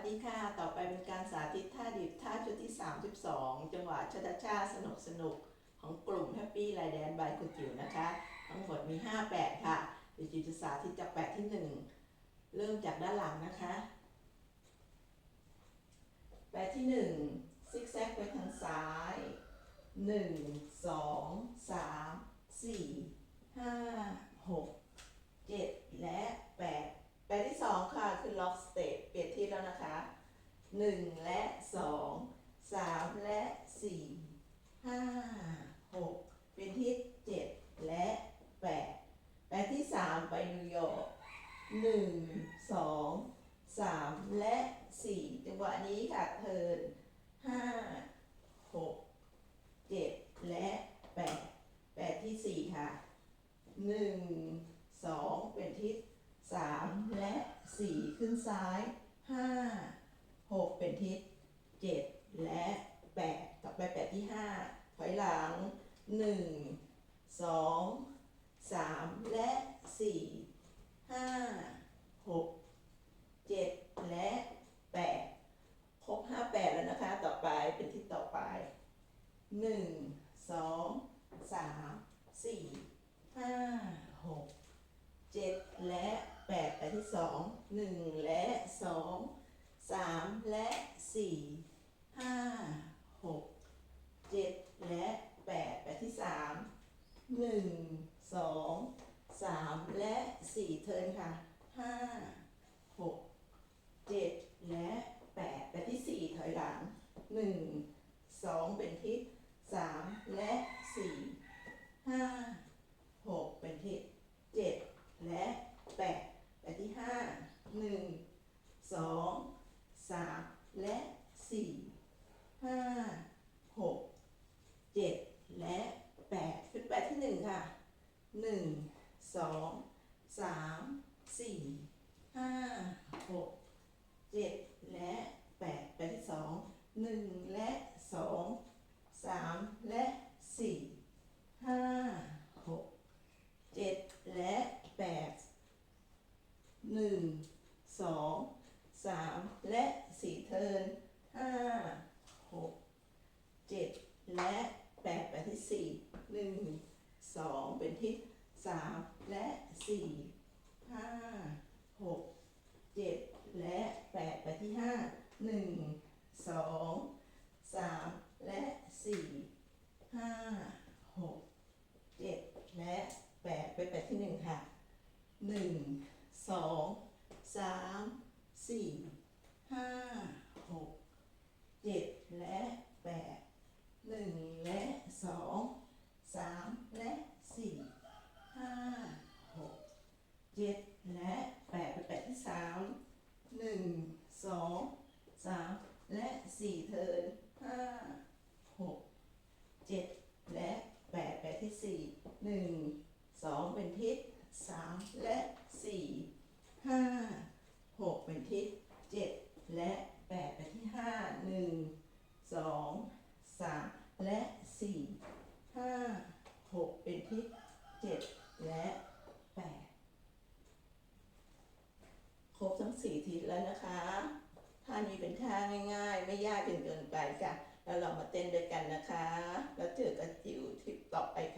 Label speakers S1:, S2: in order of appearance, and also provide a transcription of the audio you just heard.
S1: วัสดีค่ะ ต่อไปเป็นการสาธิตท่าดิบท่าชุดที่ 32 จังหวะชาชาสนุกสนุกของกลุ่ม Happy ไ i แดนบายคุณจิ๋วนะคะ ทั้งหมดมี5แปดค่ะเดี๋ยวจิ๋วจะสาธิตจากแปดที่ 1 เริ่มจากด้านหลังนะคะแปดที่ 1 ซิกแซกไปทางซ้าย 1 2 3 4 5 6 7 และ 8 แปดที่สองค่ะคือ lock step เปลี่ยนที่แล้วนะคะ หนึ่งและสองสามและสี่ห้าหกเป็นที่เจ็ดและแปดแปดที่สามไปนิวยอร์กหนึ่งสองสามและสี่จังหวะนี้ค่ะเทินห้าหกเจ็ดและแปดแปดที่สี่ค่ะหนึ่งสองเป็นทิศสามและสี่ขึ้นซ้ายห้า หกเป็นทิศเจ็ดและแปดต่อไปแปดที่ห้าถอยหลังหนึ่งสองสามและสี่ห้าหกเจ็ดและแปดครบห้าแปดแล้วนะคะ ต่อไปเป็นทิศต่อไปหนึ่งสองสามสี่ห้าหกเจ็ดและแปดไปที่สองหนึ่งและสอง สามและสี่ห้าหกเจ็ดและแปดไปดที่สามหนึ่งสองสามและสี่เทินค่ะห้าหกเจ็ดและแปดไปดที่สี่ถอยหลังหนึ่งสองเป็นทิศสามและสี่ห้าหกเป็นทิศเจ็ด และแปดแปดที่ห้าหนึ่งสอง สามและสี่ห้าหกเจ็ดและแปดขึ้นแปดที่หนึ่งค่ะหนึ่งสองสามสี่ห้าหกเจ็ดและแปดแปดที่สองหนึ่งและสองสามและสี่ สองเป็นทิศสามและสี่ห้าหกเจ็ดและแปดไปที่ห้าหนึ่งสองสามและสี่ห้า สามและสี่เทินห้าหกเจ็ดและแปดไปที่สี่หนึ่งสองเป็นทิศสามและสี่ห้าหกเป็นทิศเจ็ดและแปดไปที่ห้าหนึ่งสองสามและสี่ห้าหกเป็นทิศเจ็ดและแปดครบทั้งสี่ทิศแล้วนะคะ ท่านี้เป็นท่าง่าย ๆ ไม่ยากจนเกินไปค่ะ แล้วเรามาเต้นด้วยกันนะคะ แล้วเจอกันจิ๋วทริปต่อไปค่ะ